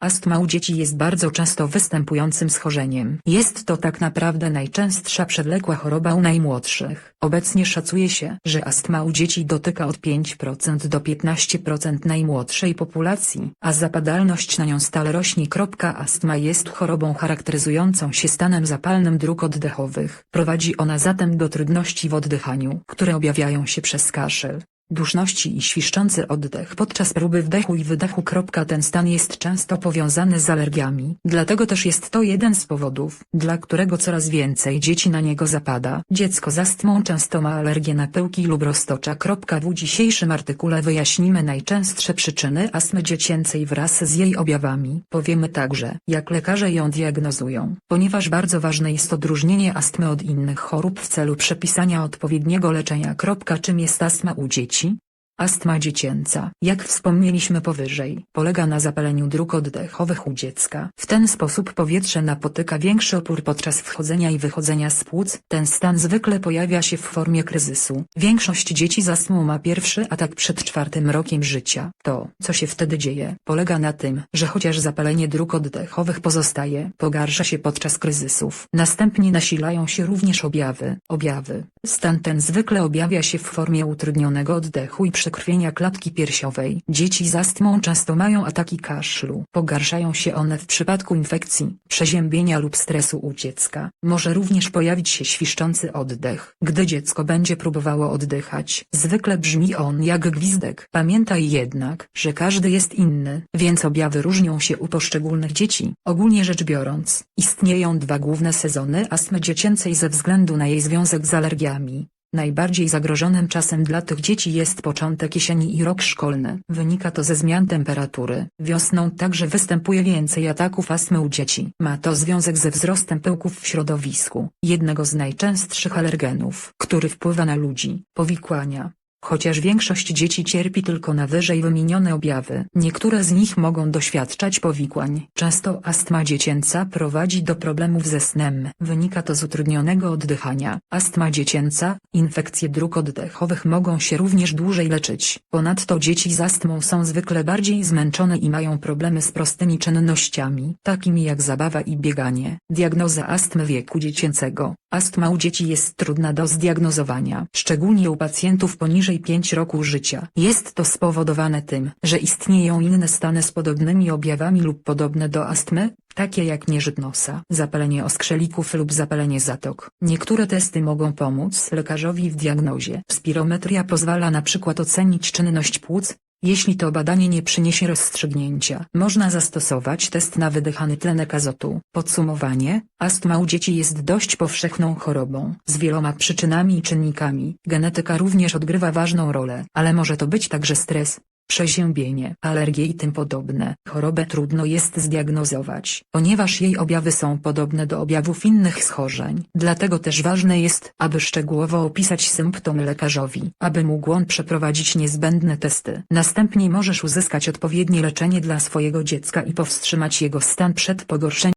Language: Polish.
Astma u dzieci jest bardzo często występującym schorzeniem. Jest to tak naprawdę najczęstsza przewlekła choroba u najmłodszych. Obecnie szacuje się, że astma u dzieci dotyka od 5% do 15% najmłodszej populacji, a zapadalność na nią stale rośnie. Astma jest chorobą charakteryzującą się stanem zapalnym dróg oddechowych. Prowadzi ona zatem do trudności w oddychaniu, które objawiają się przez kaszel, duszności i świszczący oddech podczas próby wdechu i wydechu. Ten stan jest często powiązany z alergiami, dlatego też jest to jeden z powodów, dla którego coraz więcej dzieci na niego zapada. Dziecko z astmą często ma alergię na pyłki lub roztocza. W dzisiejszym artykule wyjaśnimy najczęstsze przyczyny astmy dziecięcej wraz z jej objawami. Powiemy także, jak lekarze ją diagnozują, ponieważ bardzo ważne jest odróżnienie astmy od innych chorób w celu przepisania odpowiedniego leczenia. Czym jest astma u dzieci? Очень. Astma dziecięca, jak wspomnieliśmy powyżej, polega na zapaleniu dróg oddechowych u dziecka. W ten sposób powietrze napotyka większy opór podczas wchodzenia i wychodzenia z płuc. Ten stan zwykle pojawia się w formie kryzysu. Większość dzieci z astmą ma pierwszy atak przed czwartym rokiem życia. To, co się wtedy dzieje, polega na tym, że chociaż zapalenie dróg oddechowych pozostaje, pogarsza się podczas kryzysów. Następnie nasilają się również objawy. Objawy. Stan ten zwykle objawia się w formie utrudnionego oddechu i przekrwienia klatki piersiowej. Dzieci z astmą często mają ataki kaszlu. Pogarszają się one w przypadku infekcji, przeziębienia lub stresu u dziecka. Może również pojawić się świszczący oddech, gdy dziecko będzie próbowało oddychać. Zwykle brzmi on jak gwizdek. Pamiętaj jednak, że każdy jest inny, więc objawy różnią się u poszczególnych dzieci. Ogólnie rzecz biorąc, istnieją dwa główne sezony astmy dziecięcej ze względu na jej związek z alergiami. Najbardziej zagrożonym czasem dla tych dzieci jest początek jesieni i rok szkolny. Wynika to ze zmian temperatury. Wiosną także występuje więcej ataków astmy u dzieci. Ma to związek ze wzrostem pyłków w środowisku, jednego z najczęstszych alergenów, który wpływa na ludzi. Powikłania. Chociaż większość dzieci cierpi tylko na wyżej wymienione objawy, niektóre z nich mogą doświadczać powikłań. Często astma dziecięca prowadzi do problemów ze snem. Wynika to z utrudnionego oddychania. Astma dziecięca, infekcje dróg oddechowych mogą się również dłużej leczyć. Ponadto dzieci z astmą są zwykle bardziej zmęczone i mają problemy z prostymi czynnościami, takimi jak zabawa i bieganie. Diagnoza astmy wieku dziecięcego. Astma u dzieci jest trudna do zdiagnozowania, szczególnie u pacjentów poniżej 5 roku życia. Jest to spowodowane tym, że istnieją inne stany z podobnymi objawami lub podobne do astmy, takie jak nieżyt nosa, zapalenie oskrzelików lub zapalenie zatok. Niektóre testy mogą pomóc lekarzowi w diagnozie. Spirometria pozwala na przykład ocenić czynność płuc, jeśli to badanie nie przyniesie rozstrzygnięcia, można zastosować test na wydychany tlenek azotu. Podsumowanie, astma u dzieci jest dość powszechną chorobą, z wieloma przyczynami i czynnikami. Genetyka również odgrywa ważną rolę, ale może to być także stres, przeziębienie, alergie i tym podobne. Chorobę trudno jest zdiagnozować, ponieważ jej objawy są podobne do objawów innych schorzeń. Dlatego też ważne jest, aby szczegółowo opisać symptomy lekarzowi, aby mógł on przeprowadzić niezbędne testy. Następnie możesz uzyskać odpowiednie leczenie dla swojego dziecka i powstrzymać jego stan przed pogorszeniem.